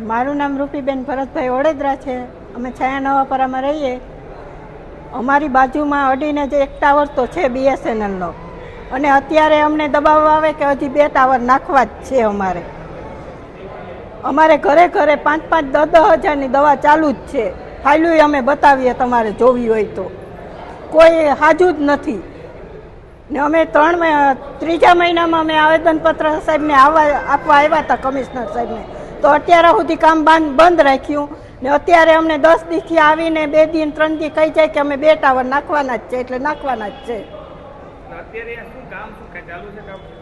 મારું નામ રૂપીબેન ભરતભાઈ ઓડેદરા છે. અમે છાયા નવાપરામાં રહીએ. અમારી બાજુમાં અડીને જે એક ટાવર તો છે બીએસએનએલનો. અને અત્યારે અમને દબાવવા આવે કે હજી બે ટાવર નાખવા જ છે અમારે. અમારે ઘરે ઘરે પાંચ પાંચ દસ દસ હજારની દવા ચાલુ જ છે. ફાઇલું અમે બતાવીએ તમારે જોવી હોય તો. કોઈ હાજુ જ નથી. ને અમે ત્રણ ત્રીજા મહિનામાં અમે આવેદનપત્ર સાહેબને આવવા, આપવા આવ્યા હતા કમિશનર સાહેબને. તો અત્યારે સુધી કામ બાંધ બંધ રાખ્યું. ને અત્યારે અમને દસ દીથી આવીને બે દિન ત્રણ દી કહી જાય કે અમે બે ટાવર નાખવાના જ છે એટલે નાખવાના જ છે.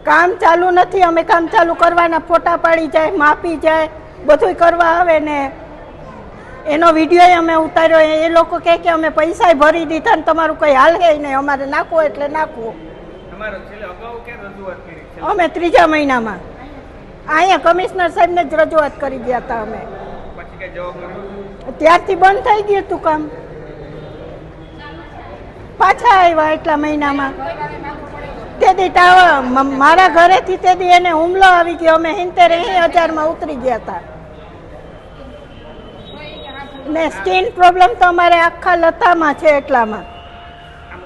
કામ ચાલુ નથી. અમે કામ ચાલુ કરવાના ફોટા પાડી જાય માપી જાય બધુંય કરવા આવે ને એનો વીડિયો અમે ઉતાર્યો. એ લોકો કહે કે અમે પૈસા ભરી દીધા ને તમારું કંઈ હાલ હે નહીં. અમારે નાખવો એટલે નાખવો. અમે ત્રીજા મહિનામાં. અહીંયા કમિશનર સાહેબને જ રજૂઆત કરી ગયા હતા અમે. ત્યારથી બંધ થઈ ગયું હતું કામ. પાછા આવ્યા એટલા મહિનામાં. તેથી ટાવર મારા ઘરેથી તેથી એને હુમલો આવી ગયો. અમે હિંતેર એસી હજારમાં ઉતરી ગયા હતા. ને સ્કિન પ્રોબ્લેમ તો અમારે આખા લતામાં છે એટલામાં.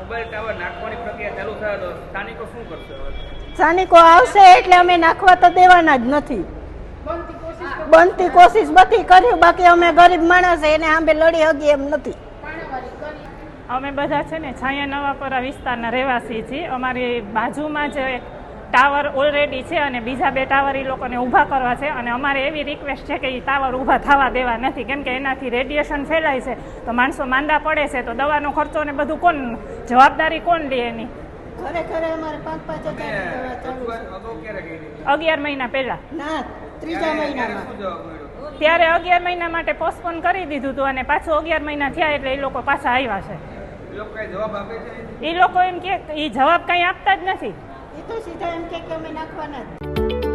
મોબાઈલ ટાવર નાખવાની પ્રક્રિયા ચાલુ થાય તો સ્થાનિકો શું કરશે સ્થાનિકો આવશે એટલે અમે નાખવા તો દેવાના જ નથી. બનતી કોશિશ બધી કર્યું બાકી અમે ગરીબ માણસ એને આંબે લડી હગી એમ નથી. અમે બધા છે ને છાયા નવાપરા વિસ્તારના રહેવાસી છીએ. અમારી બાજુમાં જ એક ટાવર ઓલરેડી છે અને બીજા બે ટાવર એ લોકોને ઊભા કરવા છે. અને અમારે એવી રિક્વેસ્ટ છે કે એ ટાવર ઊભા થવા દેવા નથી. કેમ કે એનાથી રેડિયેશન ફેલાય છે. તો માણસો માંદા પડે છે. તો દવાનો ખર્ચો ને બધું કોણ જવાબદારી કોણ લે એની? અગિયાર મહિના પહેલા. ત્રીજા મહિનામાં. ત્યારે અગિયાર મહિના માટે પોસ્ટપોન કરી દીધું હતું અને પાછું અગિયાર મહિના થયા એટલે એ લોકો પાછા આવ્યા છે. એ લોકો કઈ જવાબ આપે છે? એ લોકો એમ કે એ જવાબ કંઈ આપતા જ નથી. એ તો સીધા એમ કે અમે નાખવાના જ.